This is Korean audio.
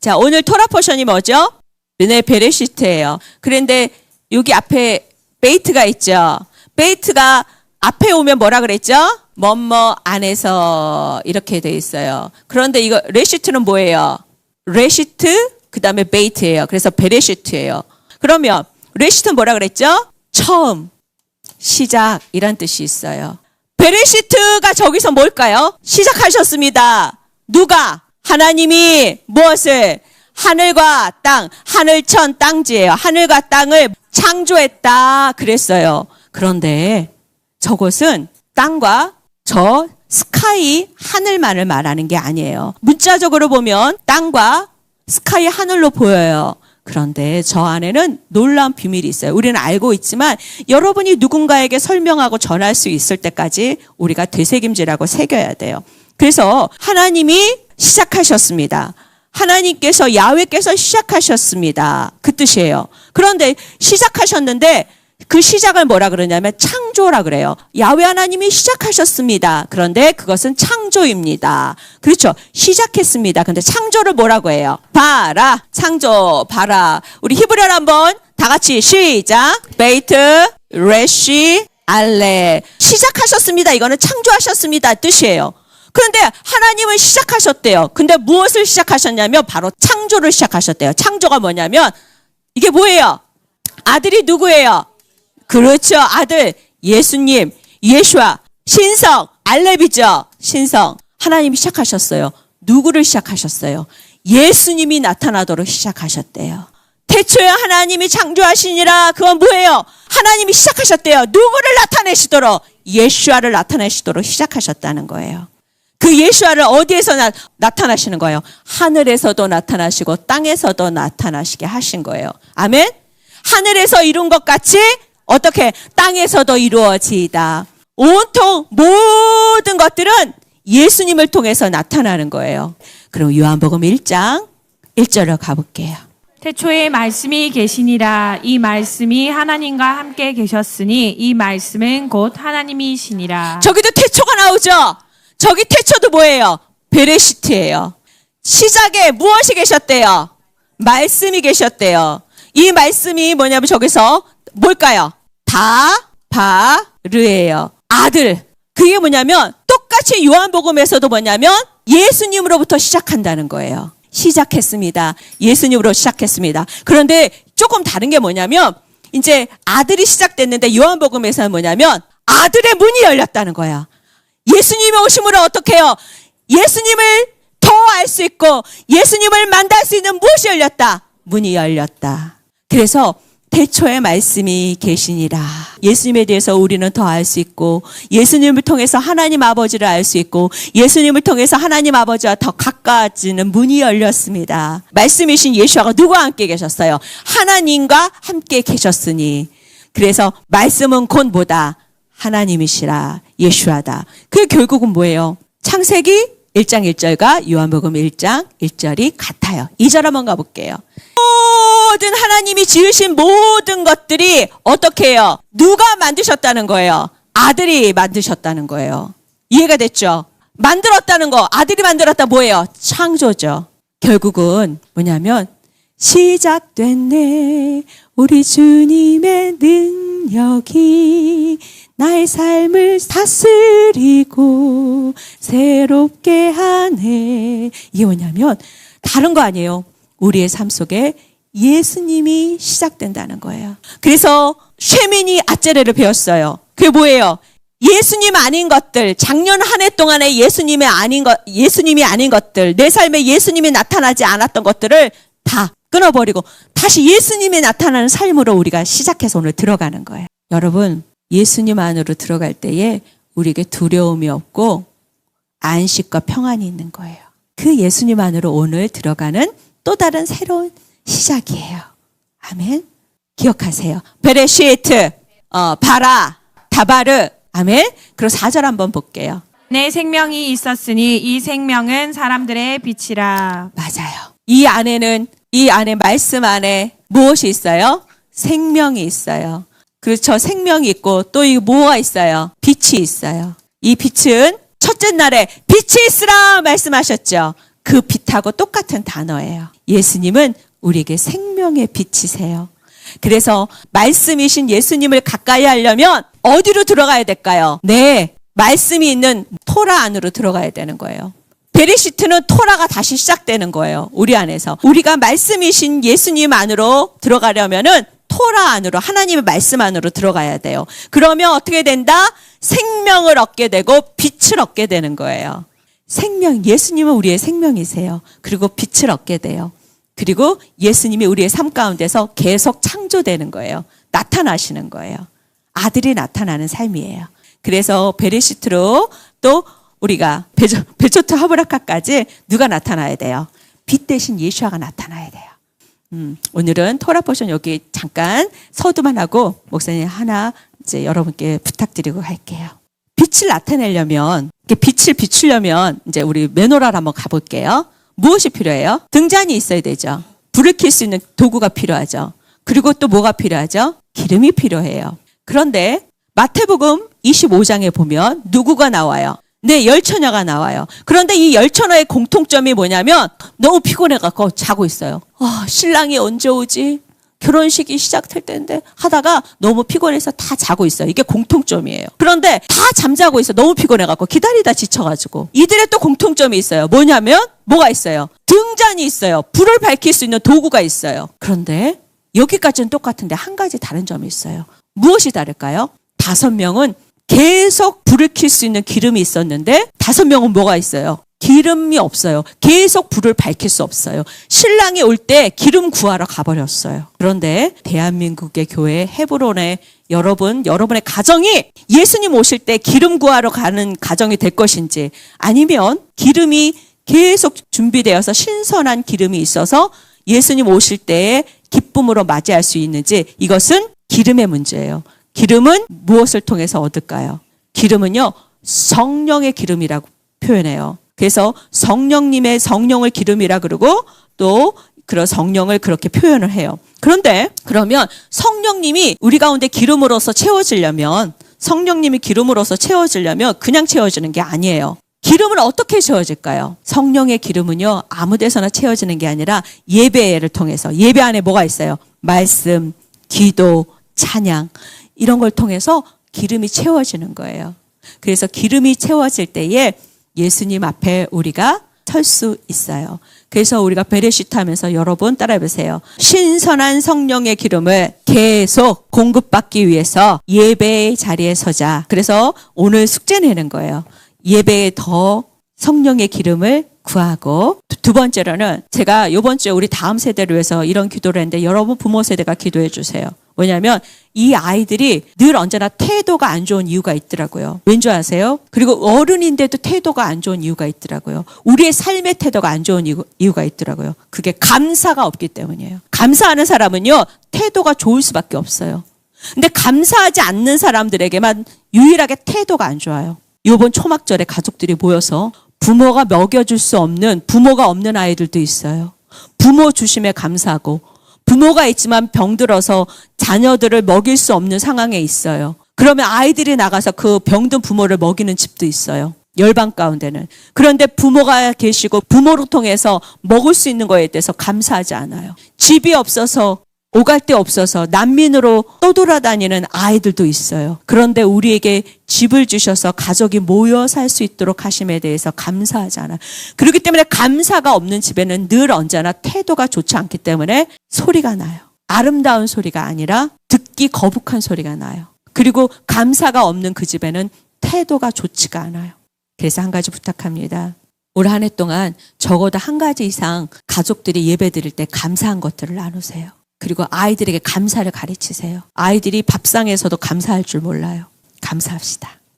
자, 오늘 토라 포션이 뭐죠? 네, 베레시트예요. 그런데 여기 앞에 베이트가 있죠. 베이트가 앞에 오면 뭐라 그랬죠? 뭐뭐 안에서 이렇게 돼 있어요. 그런데 이거 레시트는 뭐예요? 레시트 그다음에 베이트예요. 그래서 베레시트예요. 그러면 레시트는 뭐라 그랬죠? 처음, 시작 이란 뜻이 있어요. 베레시트가 저기서 뭘까요? 시작하셨습니다. 누가? 하나님이 무엇을? 하늘과 땅, 하늘천 땅지예요. 하늘과 땅을 창조했다 그랬어요. 그런데 저것은 땅과 저 스카이 하늘만을 말하는 게 아니에요. 문자적으로 보면 땅과 스카이 하늘로 보여요. 그런데 저 안에는 놀라운 비밀이 있어요. 우리는 알고 있지만 여러분이 누군가에게 설명하고 전할 수 있을 때까지 우리가 되새김질하고 새겨야 돼요. 그래서 하나님이 시작하셨습니다. 하나님께서 야훼께서 시작하셨습니다. 그 뜻이에요. 그런데 시작하셨는데 그 시작을 뭐라 그러냐면 창조라 그래요. 야훼 하나님이 시작하셨습니다. 그런데 그것은 창조입니다. 그렇죠. 시작했습니다. 근데 창조를 뭐라고 해요? 봐라. 창조, 봐라. 우리 히브리어를 한번 다 같이 시작. 베이트, 레시, 알레. 시작하셨습니다. 이거는 창조하셨습니다. 뜻이에요. 그런데 하나님은 시작하셨대요. 근데 무엇을 시작하셨냐면 바로 창조를 시작하셨대요. 창조가 뭐냐면 이게 뭐예요? 아들이 누구예요? 그렇죠. 아들 예수님, 예수와 신성, 알레비죠. 신성. 하나님이 시작하셨어요. 누구를 시작하셨어요? 예수님이 나타나도록 시작하셨대요. 태초에 하나님이 창조하시니라 그건 뭐예요? 하나님이 시작하셨대요. 누구를 나타내시도록 예수아를 나타내시도록 시작하셨다는 거예요. 그 예수아를 어디에서 나, 나타나시는 거예요? 하늘에서도 나타나시고 땅에서도 나타나시게 하신 거예요. 아멘? 하늘에서 이룬 것 같이 어떻게 땅에서도 이루어지이다. 온통 모든 것들은 예수님을 통해서 나타나는 거예요. 그럼 요한복음 1장 1절로 가볼게요. 태초에 말씀이 계시니라 이 말씀이 하나님과 함께 계셨으니 이 말씀은 곧 하나님이시니라. 저기도 태초가 나오죠? 저기 태초도 뭐예요? 베레시트예요. 시작에 무엇이 계셨대요? 말씀이 계셨대요. 이 말씀이 뭐냐면 저기서 뭘까요? 다, 바, 르예요. 아들. 그게 뭐냐면 똑같이 요한복음에서도 뭐냐면 예수님으로부터 시작한다는 거예요. 시작했습니다. 예수님으로 시작했습니다. 그런데 조금 다른 게 뭐냐면 이제 아들이 시작됐는데 요한복음에서는 뭐냐면 아들의 문이 열렸다는 거야. 예수님이 오심으로 어떻게 해요? 예수님을 더 알 수 있고 예수님을 만날 수 있는 무엇이 열렸다? 문이 열렸다. 그래서 태초에 말씀이 계시니라. 예수님에 대해서 우리는 더 알 수 있고 예수님을 통해서 하나님 아버지를 알 수 있고 예수님을 통해서 하나님 아버지와 더 가까워지는 문이 열렸습니다. 말씀이신 예수와가 누구와 함께 계셨어요? 하나님과 함께 계셨으니 그래서 말씀은 곧 뭐다? 하나님이시라 예수하다. 그 결국은 뭐예요? 창세기 1장 1절과 요한복음 1장 1절이 같아요. 2절 한번 가볼게요. 모든 하나님이 지으신 모든 것들이 어떻게 해요? 누가 만드셨다는 거예요? 아들이 만드셨다는 거예요. 이해가 됐죠? 만들었다는 거, 아들이 만들었다 뭐예요? 창조죠. 결국은 뭐냐면 시작됐네 우리 주님의 능력이 나의 삶을 다스리고 새롭게 하네. 이게 뭐냐면 다른 거 아니에요. 우리의 삶 속에 예수님이 시작된다는 거예요. 그래서 쉐민이 아제레를 배웠어요. 그게 뭐예요? 예수님 아닌 것들, 작년 한 해 동안에 예수님이 아닌 것, 예수님이 아닌 것들, 내 삶에 예수님이 나타나지 않았던 것들을 다 끊어버리고 다시 예수님이 나타나는 삶으로 우리가 시작해서 오늘 들어가는 거예요. 여러분, 예수님 안으로 들어갈 때에 우리에게 두려움이 없고 안식과 평안이 있는 거예요. 그 예수님 안으로 오늘 들어가는 또 다른 새로운 시작이에요. 아멘. 기억하세요. 베레시트, 어, 바라, 다바르, 아멘. 그리고 4절 한번 볼게요. 내 생명이 있었으니 이 생명은 사람들의 빛이라. 맞아요. 이 안에는 이 안에 말씀 안에 무엇이 있어요? 생명이 있어요. 그렇죠. 생명이 있고 또 이 뭐가 있어요? 빛이 있어요. 이 빛은 첫째 날에 빛이 있으라 말씀하셨죠. 그 빛하고 똑같은 단어예요. 예수님은 우리에게 생명의 빛이세요. 그래서 말씀이신 예수님을 가까이 하려면 어디로 들어가야 될까요? 네, 말씀이 있는 토라 안으로 들어가야 되는 거예요. 베리시트는 토라가 다시 시작되는 거예요. 우리 안에서. 우리가 말씀이신 예수님 안으로 들어가려면은 토라 안으로 하나님의 말씀 안으로 들어가야 돼요. 그러면 어떻게 된다? 생명을 얻게 되고 빛을 얻게 되는 거예요. 생명, 예수님은 우리의 생명이세요. 그리고 빛을 얻게 돼요. 그리고 예수님이 우리의 삶 가운데서 계속 창조되는 거예요. 나타나시는 거예요. 아들이 나타나는 삶이에요. 그래서 베레시트로 또 우리가 베조, 베초트 하브라카까지 누가 나타나야 돼요? 빛 대신 예수아가 나타나야 돼요. 음, 오늘은 토라 포션 여기 잠깐 서두만 하고 목사님 하나 이제 여러분께 부탁드리고 갈게요. 빛을 나타내려면 빛을 비추려면 이제 우리 메노라를 한번 가볼게요. 무엇이 필요해요? 등잔이 있어야 되죠. 불을 켤 수 있는 도구가 필요하죠. 그리고 또 뭐가 필요하죠? 기름이 필요해요. 그런데 마태복음 25장에 보면 누구가 나와요? 네, 열처녀가 나와요. 그런데 이 열처녀의 공통점이 뭐냐면 너무 피곤해갖고 자고 있어요. 아, 신랑이 언제 오지? 결혼식이 시작될 텐데 하다가 너무 피곤해서 다 자고 있어요. 이게 공통점이에요. 그런데 다 잠자고 있어. 너무 피곤해갖고 기다리다 지쳐가지고. 이들의 또 공통점이 있어요. 뭐냐면 뭐가 있어요? 등잔이 있어요. 불을 밝힐 수 있는 도구가 있어요. 그런데 여기까지는 똑같은데 한 가지 다른 점이 있어요. 무엇이 다를까요? 다섯 명은 계속 불을 켤수 있는 기름이 있었는데 다섯 명은 뭐가 있어요? 기름이 없어요. 계속 불을 밝힐 수 없어요. 신랑이 올 때 기름 구하러 가버렸어요. 그런데 대한민국의 교회 헤브론의 여러분, 여러분의 가정이 예수님 오실 때 기름 구하러 가는 가정이 될 것인지 아니면 기름이 계속 준비되어서 신선한 기름이 있어서 예수님 오실 때에 기쁨으로 맞이할 수 있는지 이것은 기름의 문제예요. 기름은 무엇을 통해서 얻을까요? 기름은요, 성령의 기름이라고 표현해요. 그래서 성령님의 성령을 기름이라 그러고 또 그런 성령을 그렇게 표현을 해요. 그런데 그러면 성령님이 우리 가운데 기름으로서 채워지려면 성령님이 기름으로서 채워지려면 그냥 채워지는 게 아니에요. 기름은 어떻게 채워질까요? 성령의 기름은요, 아무 데서나 채워지는 게 아니라 예배를 통해서 예배 안에 뭐가 있어요? 말씀, 기도, 찬양 이런 걸 통해서 기름이 채워지는 거예요. 그래서 기름이 채워질 때에 예수님 앞에 우리가 설 수 있어요. 그래서 우리가 베레시트 하면서 여러분 따라해 보세요. 신선한 성령의 기름을 계속 공급받기 위해서 예배의 자리에 서자. 그래서 오늘 숙제 내는 거예요. 예배에 더 성령의 기름을 구하고 두- 두 번째로는 제가 요번 주에 우리 다음 세대를 위해서 이런 기도를 했는데 여러분 부모 세대가 기도해 주세요. 뭐냐면 이 아이들이 늘 언제나 태도가 안 좋은 이유가 있더라고요. 왠지 아세요? 그리고 어른인데도 태도가 안 좋은 이유가 있더라고요. 우리의 삶의 태도가 안 좋은 이유, 이유가 있더라고요. 그게 감사가 없기 때문이에요. 감사하는 사람은요, 태도가 좋을 수밖에 없어요. 근데 감사하지 않는 사람들에게만 유일하게 태도가 안 좋아요. 요번 초막절에 가족들이 모여서 부모가 먹여줄 수 없는 부모가 없는 아이들도 있어요. 부모 주심에 감사하고 부모가 있지만 병들어서 자녀들을 먹일 수 없는 상황에 있어요. 그러면 아이들이 나가서 그 병든 부모를 먹이는 집도 있어요. 열방 가운데는. 그런데 부모가 계시고 부모를 통해서 먹을 수 있는 거에 대해서 감사하지 않아요. 집이 없어서 오갈 데 없어서 난민으로 떠돌아다니는 아이들도 있어요. 그런데 우리에게 집을 주셔서 가족이 모여 살 수 있도록 하심에 대해서 감사하지 않아요. 그렇기 때문에 감사가 없는 집에는 늘 언제나 태도가 좋지 않기 때문에 소리가 나요. 아름다운 소리가 아니라 듣기 거북한 소리가 나요. 그리고 감사가 없는 그 집에는 태도가 좋지가 않아요. 그래서 한 가지 부탁합니다. 올 한 해 동안 적어도 한 가지 이상 가족들이 예배 드릴 때 감사한 것들을 나누세요. 그리고 아이들에게 감사를 가르치세요. 아이들이 밥상에서도 감사할 줄 몰라요. 감사합시다.